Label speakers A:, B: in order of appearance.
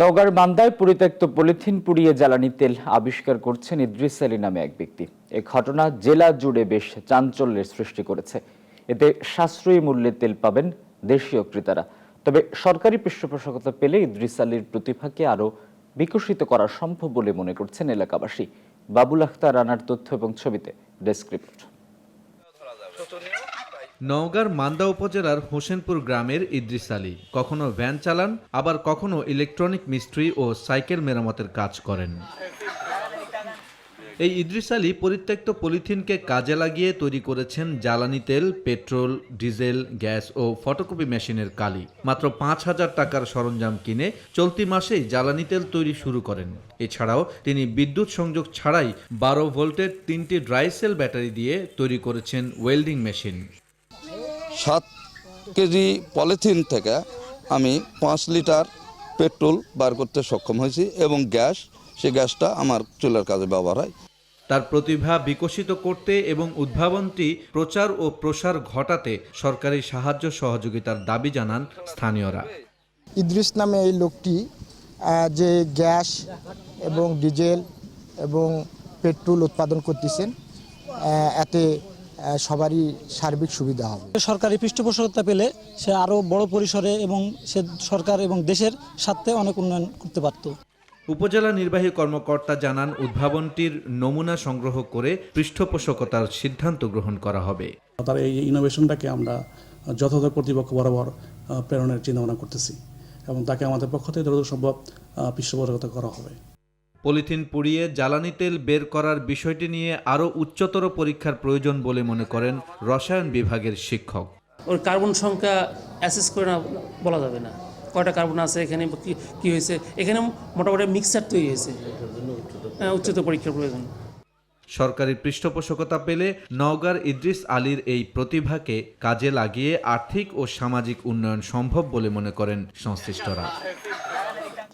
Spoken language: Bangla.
A: নওগাঁর মান্দায় পরিত্যক্ত পলিথিন পুড়িয়ে জ্বালানি তেল আবিষ্কার করছেন ইদ্রিস আলী নামে এক ব্যক্তি। এ ঘটনা জেলা জুড়ে বেশ চাঞ্চল্যের সৃষ্টি করেছে। এতে সাশ্রয়ী মূল্যে তেল পাবেন দেশীয় ক্রেতারা। তবে সরকারি পৃষ্ঠপোষকতা পেলে ইদ্রিস আলীর প্রতিভাকে আরও বিকশিত করা সম্ভব বলে মনে করছেন এলাকাবাসী। বাবুল আখতার রানার তথ্য এবং ছবিতে ডেস্ক
B: নওগাঁর মান্দা উপজেলার হোসেনপুর গ্রামের ইদ্রিস আলী। কখনো ভ্যান চালান, আবার কখনো ইলেকট্রনিক মিস্ত্রি ও সাইকেল মেরামতের কাজ করেন। এই ইদ্রিস আলী পরিত্যক্ত পলিথিনকে কাজে লাগিয়ে তৈরি করেছেন জ্বালানি তেল, পেট্রোল, ডিজেল, গ্যাস ও ফটোকপি মেশিনের কালি। মাত্র পাঁচ হাজার টাকার সরঞ্জাম কিনে চলতি মাসেই জ্বালানি তেল তৈরি শুরু করেন। এছাড়াও তিনি বিদ্যুৎ সংযোগ ছাড়াই বারো ভোল্টের তিনটি ড্রাই সেল ব্যাটারি দিয়ে তৈরি করেছেন ওয়েল্ডিং মেশিন।
C: সাত কেজি পলিথিন থেকে আমি পাঁচ লিটার পেট্রোল বার করতে সক্ষম হয়েছি এবং গ্যাস সে গ্যাসটা আমার চুলের কাজে ব্যবহার হয়।
B: তার প্রতিভা বিকশিত করতে এবং উদ্ভাবনটি প্রচার ও প্রসার ঘটাতে সরকারি সাহায্য সহযোগিতার দাবি জানান স্থানীয়রা।
D: ইদ্রিস নামে এই লোকটি যে গ্যাস এবং ডিজেল এবং পেট্রোল উৎপাদন করতেছেন এতে সবারই সার্বিক সুবিধা হবে।
E: সরকারি পৃষ্ঠপোষকতা পেলে সে আরও বড় পরিসরে এবং সে সরকার এবং দেশের স্বার্থে অনেক উন্নয়ন করতে পারত।
B: উপজেলা নির্বাহী কর্মকর্তা জানান উদ্ভাবনটির নমুনা সংগ্রহ করে পৃষ্ঠপোষকতার সিদ্ধান্ত গ্রহণ করা হবে।
F: তার এই ইনোভেশনটাকে আমরা যথাযথ কর্তৃপক্ষ বরাবর প্রেরণের চিন্তাভাবনা করতেছি এবং তাকে আমাদের পক্ষ থেকে যতদূর সম্ভব পৃষ্ঠপোষকতা করা হবে।
B: পলিথিন পুড়িয়ে জ্বালানি তেল বের করার বিষয়টি নিয়ে আরও উচ্চতর পরীক্ষার প্রয়োজন বলে মনে করেন রসায়ন বিভাগের শিক্ষক।
G: ওর কার্বন সংখ্যা অ্যাসেস করে না বলা যাবে না। কয়টা কার্বন আছে এখানে কি হয়েছে? এখানে মোটামুটি মিক্সার তৈরি হয়েছে। হ্যাঁ উচ্চতর পরীক্ষার প্রয়োজন।
B: সরকারি পৃষ্ঠপোষকতা পেলে নওগাঁর ইদ্রিস আলীর এই প্রতিভাকে কাজে লাগিয়ে আর্থিক ও সামাজিক উন্নয়ন সম্ভব বলে মনে করেন সংশ্লিষ্টরা।